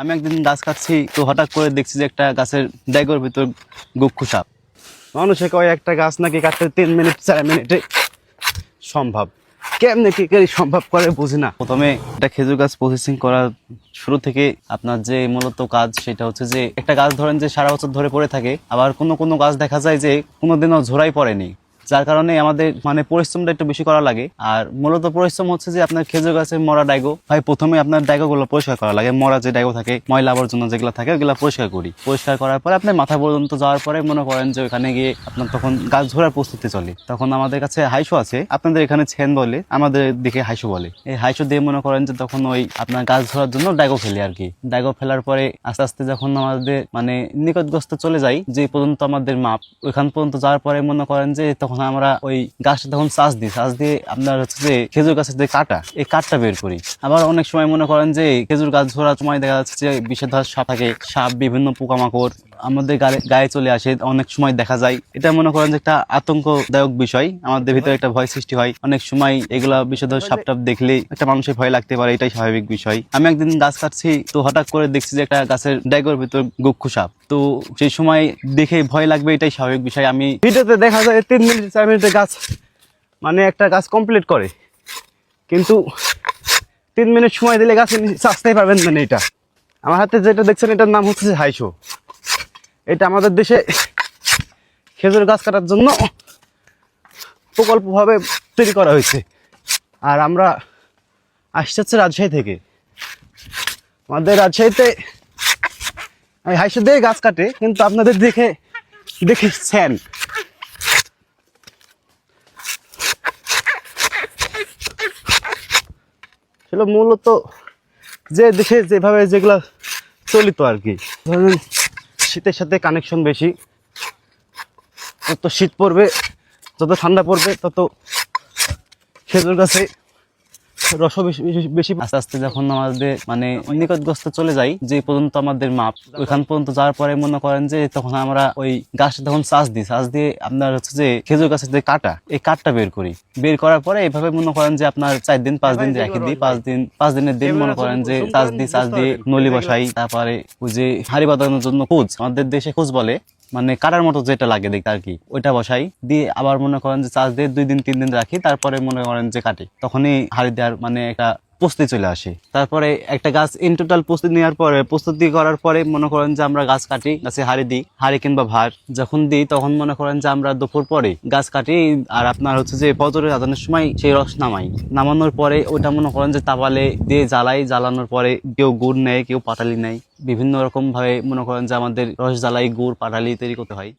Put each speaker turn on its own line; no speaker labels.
আমি একদিন গাছ কাটছি, তো হঠাৎ করে দেখছি যে একটা গাছের ড্যাগর ভিতর গুক্ষু সাপ মানুষে কয়, একটা গাছ নাকি কাটতে তিন মিনিট, চার মিনিটে সম্ভব। কেমনে কি করে সম্ভব করে বুঝি না। প্রথমে একটা খেজুর গাছ প্রসেসিং করার শুরু থেকে আপনার যে মূলত কাজ, সেটা হচ্ছে যে একটা গাছ ধরেন যে সারা বছর ধরে পড়ে থাকে, আবার কোনো কোনো গাছ দেখা যায় যে কোনোদিনও ঝোড়াই পড়েনি। যার কারণে আমাদের মানে পরিশ্রমটা একটু বেশি করা লাগে। আর মূলত পরিশ্রম হচ্ছে যে আপনার খেজুর গাছের মরা ডাইগো। ভাই, প্রথমে আপনার ডাইগো গুলো পরিষ্কার করা লাগে। মরা যে ডাইগো থাকে, ময়লা আবর্জনা যেগুলো থাকে, ওগুলো পরিষ্কার করি। পরিষ্কার করার পরে আপনার মাথা পর্যন্ত যাওয়ার পরে মনে করেন যে ওখানে গিয়ে আপনার তখন গাছ ধরার প্রস্তুতি চলে। তখন আমাদের কাছে হাইশো আছে। আপনাদের এখানে ছেন বলে, আমাদের দিকে হাইশো বলে। এই হাইশো দিয়ে মনে করেন যে তখন ওই আপনার গাছ ধরার জন্য ডাইগো ফেলে আর কি। ডাইগো ফেলার পরে আস্তে আস্তে যখন আমাদের মানে নিকটগ্রস্ত চলে যাই যে পর্যন্ত আমাদের মাপ, ওইখান পর্যন্ত যাওয়ার পরে মনে করেন যে তখন আমরা ওই গাছটা তখন চাষ দিই, চাষ দিয়ে আপনার হচ্ছে যে খেজুর গাছের যে কাটা, এই কাঠটা বের করি। আবার অনেক সময় মনে করেন যে খেজুর গাছ ধরার সময় দেখা যাচ্ছে যে বিশেষ ধর সাপ থাকে, সাপ, বিভিন্ন পোকামাকড় আমাদের গায়ে চলে আসে, অনেক সময় দেখা যায়। এটা মনে করেন যে একটা আতঙ্কদায়ক বিষয়। আমাদের ভিতরে একটা ভয় সৃষ্টি হয়। অনেক সময় এগুলা বিষাধর সাপ টাপ দেখলে একটা মানুষের ভয় লাগতে পারে, এটাই স্বাভাবিক বিষয়। আমি একদিন গাছ কাটছি, তো হঠাৎ করে দেখছি যে একটা গাছের ড্যাগর ভিতর গুক্ষু সাপ। তো সেই সময় দেখে ভয় লাগবে, এটাই স্বাভাবিক বিষয়। আমি ভিডিওতে দেখা যায় তিন মিনিট, চার মিনিটে গাছ মানে একটা গাছ কমপ্লিট করে। কিন্তু তিন মিনিট সময় দিলে গাছ চাষতেই পারবেন মানে এটা। আমার হাতে যেটা দেখছেন, এটার নাম হচ্ছে হাইশো এটা আমাদের দেশে খেজুর গাছ কাটার জন্য প্রকল্পভাবে তৈরি করা হয়েছে। আর আমরা হচ্ছে রাজশাহী থেকে। আমাদের রাজশাহীতে এই হাইশো দিয়ে গাছ কাটে, কিন্তু আপনাদের দেখে দেখেছেন। ছিল মূলত যে দেশে যেভাবে যেগুলা চলিত আর কি। ধরেন শীতের সাথে কানেকশন বেশি। যত শীত পড়বে যত ঠান্ডা পড়বে তত খেজুর গাছে রস বেশি আস্তে আস্তে যখন আমাদের মানে নিকটগ্রস্ত চলে যাই, যে পর্যন্ত আমাদের মাপ, ওইখান পর্যন্ত যাওয়ার পরে মনে করেন যে তখন আমরা ওই গাছটা তখন চাষ দিই। চাষ দিয়ে আপনার হচ্ছে যে খেজুর গাছের যে কাটা, এই কাঠটা বের করি। বের করার পরে এইভাবে মনে করেন যে আপনার চার দিন, পাঁচ দিন রেখে দিই পাঁচ দিন, পাঁচ দিনের দিন মনে করেন যে চাষ দিই চাষ দিয়ে নলি বসাই। তারপরে ওই যে হাড়ি বাঁধানোর জন্য কোচ, আমাদের দেশে কোচ বলে। মানে কাটার মতো যেটা লাগে দেখতে আর কি, ওইটা বসাই। দিয়ে আবার মনে করেন যে চার্জ দিয়ে দুই দিন, তিন দিন রাখি, তারপরে মনে করেন যে কাটি। তখনই হাড়ি দেওয়ার মানে একটা প্রস্তুতি চলে আসে। তারপরে একটা গাছ ইন টোটাল প্রস্তুতি নেওয়ার পরে, প্রস্তুতি করার পরে মনে করেন যে আমরা গাছ কাটি, গাছে হাড়ি দিই, হাড়ি কিংবা ভার যখন দিই তখন মনে করেন যে আমরা দুপুর পরে গাছ কাটি আর আপনার হচ্ছে যে ফজরের আজানের সময় সেই রস নামাই। নামানোর পরে ওটা মনে করেন যে তাপালে দিয়ে জ্বালাই, জ্বালানোর পরে কেউ গুড় নেয়, কেউ পাটালি নেয়। বিভিন্ন রকম ভাবে মনে করেন যে আমাদের রস জ্বালাই, গুড়, পাটালি তৈরি করতে হয়।